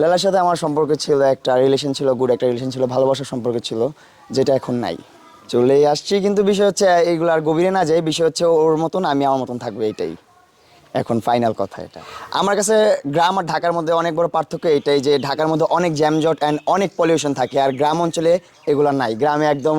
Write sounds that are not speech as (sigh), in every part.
লালার সাথে আমার সম্পর্ক ছিল, একটা রিলেশন ছিল গুড একটা রিলেশন ছিল, ভালোবাসার সম্পর্ক ছিল, যেটা এখন নাই। চলে আসছি, কিন্তু বিষয় হচ্ছে, এইগুলো আর গভীরে না যাই, বিষয় হচ্ছে ওর মতন আমি আমার মতন থাকব, এইটাই। এখন ফাইনাল কথা এটা। আমার কাছে গ্রাম আর ঢাকার মধ্যে অনেক বড় পার্থক্য এটাই যে ঢাকার মধ্যে অনেক জ্যামজট অ্যান্ড অনেক পলিউশন থাকে আর গ্রাম অঞ্চলে এগুলো নাই। গ্রামে একদম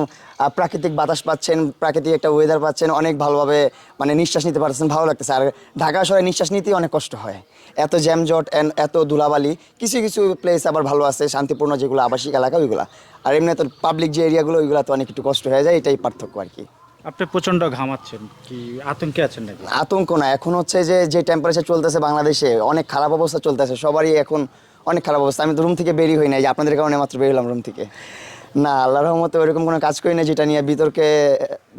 প্রাকৃতিক বাতাস পাচ্ছেন, প্রাকৃতিক একটা ওয়েদার পাচ্ছেন, অনেক ভালোভাবে মানে নিঃশ্বাস নিতে পারছেন ভালো লাগতেছে। আর ঢাকা শহরে নিঃশ্বাস নিতেই অনেক কষ্ট হয়। এত জ্যামজট অ্যান্ড এত ধুলাবালি, কিছু কিছু প্লেস আবার ভালো আছে, শান্তিপূর্ণ যেগুলো আবাসিক এলাকা, ওইগুলো। আর এমনি তো পাবলিক যে এরিয়াগুলো ওইগুলো তো অনেক একটু কষ্ট হয়ে যায়, এটাই পার্থক্য আর কি। আপনি প্রচণ্ড ঘামাচ্ছেন। কি আতঙ্কে আছেন নাকি? আতঙ্ক না, এখন হচ্ছে যে যে টেম্পারেচার চলতেছে বাংলাদেশে, অনেক খারাপ অবস্থা চলতেছে, সবারই এখন অনেক খারাপ অবস্থা। আমি তো রুম থেকে বেরিয়ে হই নাই, যে আপনাদের কারণে মাত্র বেরোলাম রুম থেকে। না, আল্লাহর রহমতে ওরকম কোনো কাজ করি না যেটা নিয়ে বিতর্কে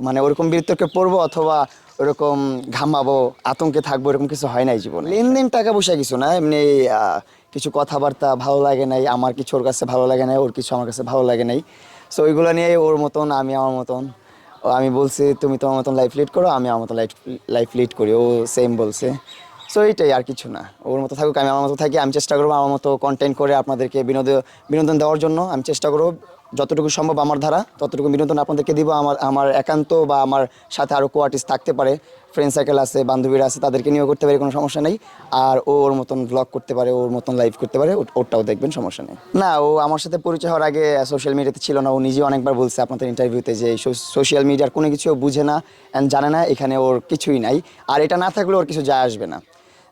মানে ওরকম বিতর্কে পড়ব অথবা ওরকম ঘামাবো, আতঙ্কে থাকব, এরকম কিছু হয় নাই জীবনে। লেনদেন টাকা পয়সা কিছু না, এমনি কিছু কথাবার্তা ভালো লাগে নাই, আমার কিছু ওর কাছে ভালো লাগে নাই, ওর কিছু আমার কাছে ভালো লাগে নাই। সো ওইগুলো নিয়ে ওর মতন, আমি আমার মতন। আমি বলছি, তুমি তোমার মতন লাইফ লিড করো, আমি আমার মতন লাইফ লাইফ লিড করি। ও সেম বলছে। সো এইটাই আর কিছু না। ওর মতো থাকুক, আমি আমার মতো থাকি, আমি চেষ্টা করব আমার মতো কন্টেন্ট করে আপনাদেরকে বিনোদন বিনোদন দেওয়ার জন্য। আমি চেষ্টা করব যতটুকু সম্ভব আমার ধারা, ততটুকু বিনোদন আপনাদেরকে দিব। আমার আমার একান্ত বা আমার সাথে আরও কো আর্টিস্ট থাকতে পারে। ফ্রেন্ড সার্কেল আছে, বান্ধবীরা আছে, তাদেরকে নিয়েও করতে পারে, কোনো সমস্যা নেই। আর ও ওর মতন ব্লগ করতে পারে ওর মতন লাইভ করতে পারে ওরটাও দেখবেন, সমস্যা নেই। না, ও আমার সাথে পরিচয় হওয়ার আগে সোশ্যাল মিডিয়াতে ছিল না, ও নিজে অনেকবার বলছে আপনাদের ইন্টারভিউতে যে সোশ্যাল মিডিয়ার কোনো কিছু বুঝে না অ্যান্ড জানে না, এখানে ওর কিছুই নাই। আর এটা না থাকলে ওর কিছু যায় আসবে না।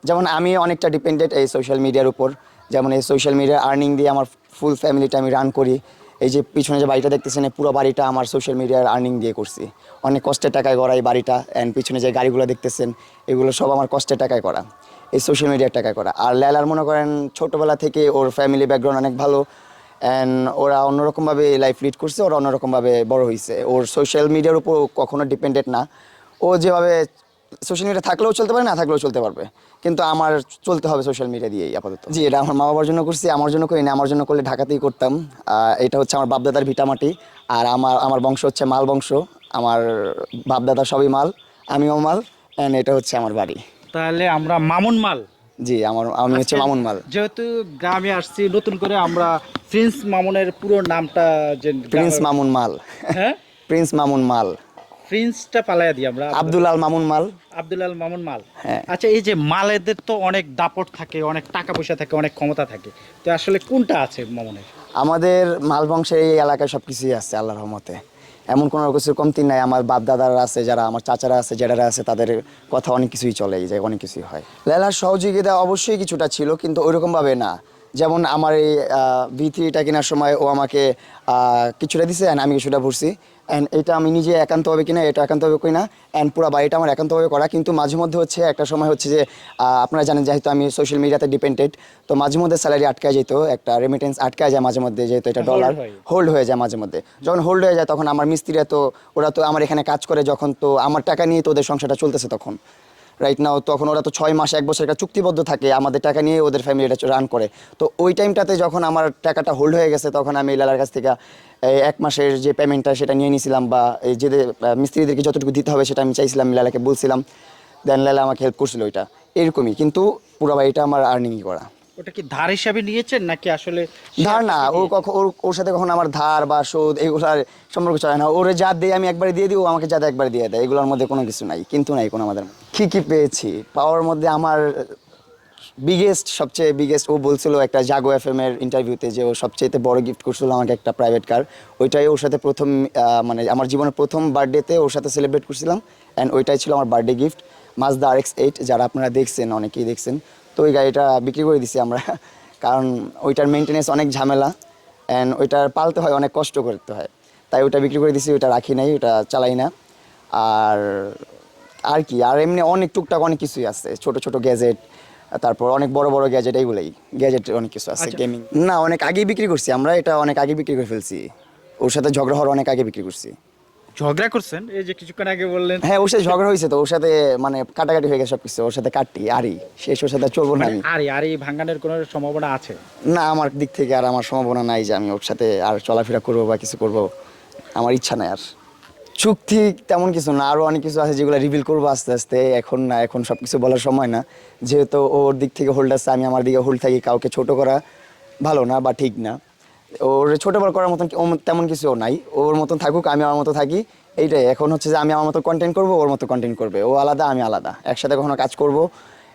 যেমন আমি অনেকটা ডিপেন্ডেন্ট এই সোশ্যাল মিডিয়ার উপর। যেমন এই সোশ্যাল মিডিয়ার আর্নিং দিয়ে আমার ফুল ফ্যামিলিটা আমি রান করি। এই যে পিছনে যে বাড়িটা দেখতেছেন পুরো বাড়িটা আমার সোশ্যাল মিডিয়ার আর্নিং দিয়ে করছি। অনেক কষ্টের টাকায় করা এই বাড়িটা অ্যান্ড পিছনে যে গাড়িগুলো দেখতেছেন, এগুলো সব আমার কষ্টের টাকায় করা। এই সোশ্যাল মিডিয়ার টাকায় করা। আর লেলার মনে করেন, ছোটোবেলা থেকে ওর ফ্যামিলি ব্যাকগ্রাউন্ড অনেক ভালো অ্যান্ড ওরা অন্যরকমভাবে লাইফ লিড করছে, ওরা অন্যরকমভাবে বড় হয়েছে ওর সোশ্যাল মিডিয়ার উপর কখনো ডিপেন্ডেন্ট না। ও যেভাবে সোশ্যাল মিডিয়া থাকলেও চলতে পারে না থাকলেও চলতে পারবে। কিন্তু আমার চলতে হবে সোশ্যাল মিডিয়া দিয়েই আপাতত। জি এটা আমার মা বাবার জন্য করছি আমার জন্য করি না আমার জন্য করলে ঢাকাতেই করতাম। এটা হচ্ছে আমার বাপদাদার ভিটামাটি আর আমার আমার বংশ হচ্ছে মাল বংশ। আমার বাপদাদা সবই মাল আমিও মাল অ্যান্ড এটা হচ্ছে আমার বাড়ি। তাহলে আমরা মামুন মাল। জি আমার আমি হচ্ছে মামুন মাল। যেহেতু গ্রামে আসছি নতুন করে আমরা প্রিন্স মামুনের পুরো নামটা যে প্রিন্স মামুন মাল। হ্যাঁ? প্রিন্স মামুন মাল। প্রিন্সটা পালাইয়া দিই আমরা। আব্দুল আল মামুন মাল। আব্দুল আল মামুন মাল। হ্যাঁ। আচ্ছা এই যে মালেদের তো অনেক দাপট থাকে অনেক টাকা পয়সা থাকে অনেক ক্ষমতা থাকে। তো আসলে কোনটা আছে মামুনের? আমাদের মাল বংশের এই এলাকায় সব কিছুই আছে আল্লাহর রহমতে। এমন কোনো কিছু কমতি নাই। আমার বাপ দাদারা আছে যারা আমার চাচারা আছে জেঠারা আছে তাদের কথা অনেক কিছুই চলে যায় অনেক কিছুই হয়। লেলার সহযোগিতা অবশ্যই কিছুটা ছিল কিন্তু ওইরকমভাবে না। যেমন আমার এই ভি থ্রিটা কেনার সময় ও আমাকে কিছুটা দিছে অ্যান্ড আমি কিছুটা ভরছি। অ্যান্ড এটা আমি নিজে একান্তভাবে কিনা এটা একান্তভাবে করি না। অ্যান্ড পুরো বাড়িটা আমার একান্তভাবে করা। কিন্তু মাঝে মধ্যে হচ্ছে একটা সময় হচ্ছে যে আপনারা জানেন যেহেতু আমি সোশ্যাল মিডিয়াতে ডিপেন্ডেড তো মাঝে মধ্যে স্যালারি আটকায় যেত একটা রেমিটেন্স আটকায় যায় মাঝে মধ্যে যেহেতু এটা ডলার হোল্ড হয়ে যায়। মাঝে মধ্যে। যখন হোল্ড হয়ে যায় তখন আমার মিস্ত্রিরা তো ওরা তো আমার এখানে কাজ করে যখন তো আমার টাকা নিয়ে তো ওদের সংসারটা চলতেছে তখন। রাইট নাও তখন ওরা তো ছয় মাস এক বছর একটা চুক্তিবদ্ধ থাকে আমাদের টাকা নিয়ে ওদের ফ্যামিলি এটা রান করে। তো ওই টাইমটাতে যখন আমার টাকাটা হোল্ড হয়ে গেছে তখন আমি লালার কাছ থেকে এক মাসের যে পেমেন্টটা সেটা নিয়ে নিয়েছিলাম বা এই যে মিস্ত্রিদেরকে যতটুকু দিতে হবে সেটা আমি চাইছিলাম লালাকে বলছিলাম। দেন লালা আমাকে হেল্প করছিল ওইটা। এরকমই কিন্তু পুরো বাড়িটা আমার আর্নিংই করা। ওটা কি ধার হিসাবে নিয়েছেন নাকি আসলে ধার না ও কখন ওর ওর সাথে কখন আমার ধার বা সুদ এগুলার সম্পর্ক চলে না। ওরে যা দেয় আমি একবারে দিয়ে দিই ও আমাকে যা দেয় একবারে দিয়ে দেয়। এগুলোর মধ্যে কোনো কিছু নাই কিন্তু নাই কোনো আমাদের কি কি পেয়েছি? পাওয়ার মধ্যে আমার বিগেস্ট সবচেয়ে বিগেস্ট ও বলছিল একটা জাগো এফ এম এর ইন্টারভিউতে যে ও সবচেয়ে বড় গিফট করছিল আমাকে একটা প্রাইভেট কার ওইটাই ওর সাথে প্রথম মানে আমার জীবনের প্রথম বার্থডেতে ওর সাথে সেলিব্রেট করছিলাম। অ্যান্ড ওইটাই ছিল আমার বার্থডে গিফট মাস মাজদা আর এক্স এইট যারা আপনারা দেখছেন, অনেকেই দেখছেন। তো ওই গাড়িটা বিক্রি করে দিছি আমরা। (laughs) কারণ ওইটার মেনটেনেন্স অনেক ঝামেলা। অ্যান্ড ওইটার পালতে হয়, অনেক কষ্ট করতে হয়। তাই ওটা বিক্রি করে দিছি ওটা রাখি নাই ওটা চালাই না। আর আর কি আর এমনি অনেক টুকটাক অনেক কিছুই আছে। ছোট ছোট গ্যাজেট তারপর অনেক বড় বড় গ্যাজেট এইগুলাই। গ্যাজেট অনেক কিছু আছে আচ্ছা। গেমিং না অনেক আগেই বিক্রি করছি আমরা এটা অনেক আগে বিক্রি করে ফেলছি। ওর সাথে ঝগড়া হওয়ার অনেক আগে বিক্রি করছি। ঝগড়া করছেন? এই যে কিছুক্ষণ আগে বললেন। হ্যাঁ ওর সাথে ঝগড়া হয়েছে তো ওর সাথে মানে কাটাকাটি হয়ে গেছে সব কিছু ওর সাথে কাটি আরই শেষ ওর সাথে চলবো না আমি। আরে আর এই ভাঙ্গানের কোনো সম্ভাবনা আছে? না আমার দিক থেকে আর আমার সম্ভাবনা নাই যে আমি ওর সাথে আর চলাফেরা করব বা কিছু করব। আমার ইচ্ছা নাই আর। চুক্তি তেমন কিছু না আরও অনেক কিছু আছে যেগুলো রিভিল করব আস্তে আস্তে, এখন না, এখন সব কিছু বলার সময় না। যেহেতু ওর দিক থেকে হোল্ড আছে, আমি আমার দিকে হোল্ড থাকি, কাউকে ছোট করা ভালো না বা ঠিক না। ওর ছোট বড় করার মতন তেমন কিছু নাই, ওর মতন থাকুক, আমি আমার মতো থাকি, এইটাই। এখন হচ্ছে যে আমি আমার মতো কন্টেন্ট করব, ওর মতো কন্টেন্ট করবে। ও আলাদা, আমি আলাদা, একসাথে কখনো কাজ করব,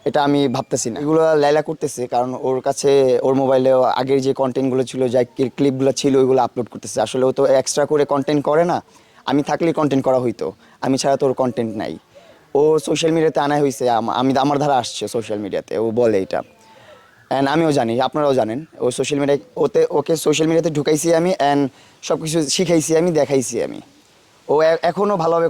এটা আমি ভাবতেছি না। এগুলো লাইলা করতেছে, কারণ ওর কাছে, ওর মোবাইলে আগের যে কন্টেন্টগুলো ছিল যা ক্লিপগুলো ছিল, ওইগুলো আপলোড করতেছে। আসলে ও তো এক্সট্রা করে কন্টেন্ট করে না আমি থাকলে কন্টেন্ট করা হইতো। আমি ছাড়া তোর কন্টেন্ট নাই। ও সোশ্যাল মিডিয়াতে আনা হয়েছে আম- আমি আমার ধারা আসছে সোশ্যাল মিডিয়াতে ও বলে এটা। অ্যান্ড আমিও জানি, আপনারাও জানেন, ও সোশ্যাল মিডিয়ায় ওতে ওকে সোশ্যাল মিডিয়াতে ঢুকাইছি আমি অ্যান্ড সব কিছু শিখাইছি আমি, দেখাইছি আমি। ও এখনও ভালোভাবে